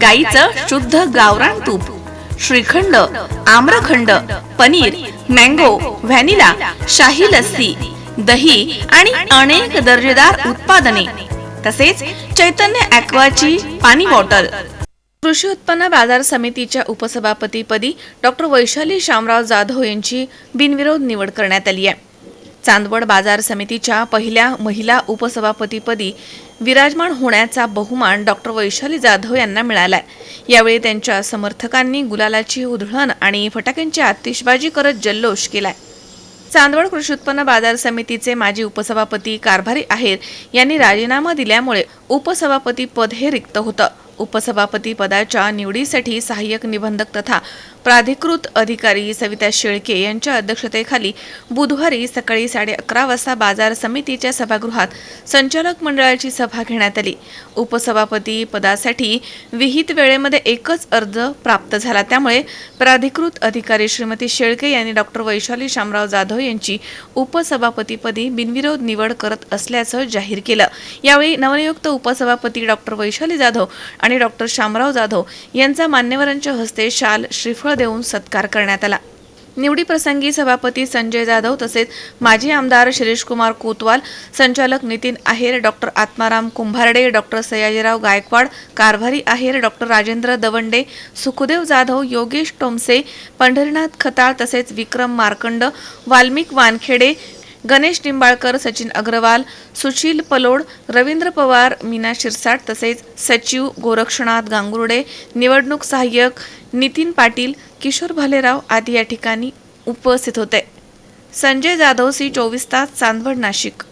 गाईचं शुद्ध गावरान तूप श्रीखंड आम्रखंड पनीर मँगो व्हॅनिला शाही लस्सी दही आणि अनेक दर्जेदार उत्पादने तसेच चैतन्य ॲक्वाची पाणी बॉटल. कृषी उत्पन्न बाजार समितीच्या उपसभापतीपदी डॉक्टर वैशाली शामराव जाधव यांची बिनविरोध निवड करण्यात आली आहे. चांदवड बाजार समितीच्या पहिल्या महिला उपसभापतीपदी विराजमान होण्याचा बहुमान डॉक्टर वैशाली जाधव यांना मिळालाय. यावेळी त्यांच्या समर्थकांनी गुलालाची उधळण आणि फटाक्यांची आतिषबाजी करत जल्लोष केलाय. चांदवड कृषी उत्पन्न बाजार समितीचे माजी उपसभापती कारभारी आहेर यांनी राजीनामा दिल्यामुळे उपसभापती पद हे रिक्त होतं. उपसभापती पदाच्या निवडीसाठी सहाय्यक निबंधक तथा प्राधिकृत अधिकारी सविता शेळके यांच्या अध्यक्षतेखाली बुधवारी सकाळी साडे अकरा वाजता बाजार समितीच्या सभागृहात संचालक मंडळाची सभा घेण्यात आली. उपसभापती पदासाठी विहित वेळेमध्ये एकच अर्ज प्राप्त झाला. त्यामुळे प्राधिकृत अधिकारी श्रीमती शेळके यांनी डॉक्टर वैशाली शामराव जाधव यांची उपसभापतीपदी बिनविरोध निवड करत असल्याचं जाहीर केलं. यावेळी नवनियुक्त उपसभापती डॉक्टर वैशाली जाधव आणि डॉक्टर शामराव जाधव यांचा मान्यवरांच्या हस्ते शाल श्रीफळ देऊन सत्कार करण्यात आला. निवडीप्रसंगी सभापती संजय जाधव तसेच माजी आमदार शिरीषकुमार कोतवाल संचालक Nitin Aher doctor Atmaram Kumbharde doctor Sayajirao Gaikwad Karbhari Aher doctor Rajendra Davande Sukhdev Jadhav Yogesh Tomse Pandharinath Khatal तसेच विक्रम मार्कंड वाल्मिक वानखेडे गणेश निंबाळकर सचिन अग्रवाल सुशील पलोड रवींद्र पवार मीना शिरसाट तसेच सचिव गोरक्षनाथ गांगुर्डे निवडणूक सहाय्यक नितीन पाटील किशोर भालेराव आदी या ठिकाणी उपस्थित होते. संजय जाधव सी चोवीस तास चांदवड नाशिक.